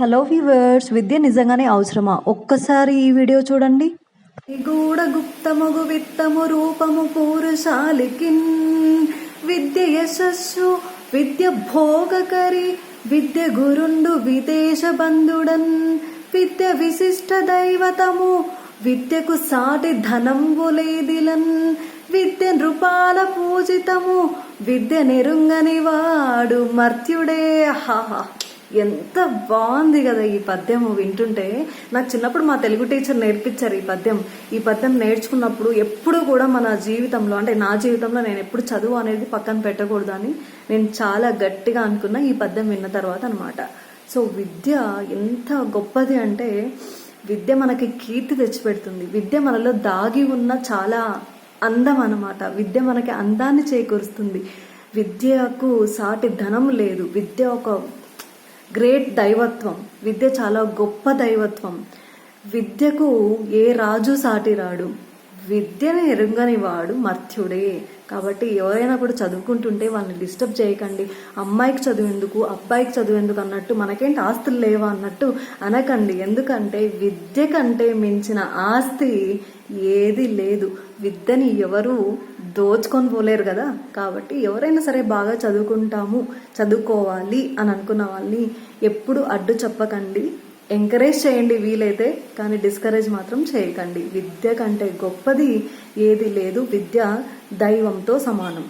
Hello fevers విద్య నిజంగానే అవసరమా? ఒక్కసారి ఈ వీడియో చూడండి. గూఢ గుప్తముగు విత్తము రూపము పూరుషాలికిన్ విద్య యశస్సు విద్య భోగకరి విద్య గురుండు విదేశ బంధుడన్. విద్య విశిష్ట దైవతము విద్యకు సాటి ధనంబు లేదిలన్. విద్య నృపాల పూజితము విద్య నెరుంగని వాడు మర్త్యుడే హాహా ఎంత బాగుంది కదా ఈ పద్యము వింటుంటే. నాకు చిన్నప్పుడు మా తెలుగు టీచర్ నేర్పించారు ఈ పద్యం. ఈ పద్యం నేర్చుకున్నప్పుడు ఎప్పుడు కూడా మన జీవితంలో అంటే నా జీవితంలో నేను ఎప్పుడు చదువు అనేది పక్కన పెట్టకూడదు అని నేను చాలా గట్టిగా అనుకున్నా ఈ పద్యం విన్న తర్వాత అనమాట సో విద్య ఎంత గొప్పది అంటే విద్య మనకి కీర్తి తెచ్చిపెడుతుంది. విద్య మనలో దాగి ఉన్న చాలా అందం అనమాట విద్య మనకి అందాన్ని చేకూరుస్తుంది. విద్యకు సాటి ధనం లేదు. విద్య ఒక గ్రేట్ దైవత్వం. విద్య చాలా గొప్ప దైవత్వం. విద్యకు ఏ రాజు సాటి రాడు విద్యను ఎరుగని వాడు మర్త్యుడే. కాబట్టి ఎవరైనా కూడా చదువుకుంటుంటే వాళ్ళని డిస్టర్బ్ చేయకండి. అమ్మాయికి చదువు ఎందుకు అబ్బాయికి చదువు ఎందుకు అన్నట్టు మనకేంటి ఆస్తులు లేవా అన్నట్టు అనకండి. ఎందుకంటే విద్య కంటే మించిన ఆస్తి ఏది లేదు. విద్యని ఎవరు దోచుకొని పోలేరు కదా. కాబట్టి ఎవరైనా సరే బాగా చదువుకుంటాము చదువుకోవాలి అని అనుకున్న వాళ్ళని ఎప్పుడు అడ్డు చెప్పకండి. ఎంకరేజ్ చేయండి వీలైతే కానీ డిస్కరేజ్ మాత్రం చేయకండి. విద్య కంటే గొప్పది ఏది లేదు. విద్య దైవంతో సమానం.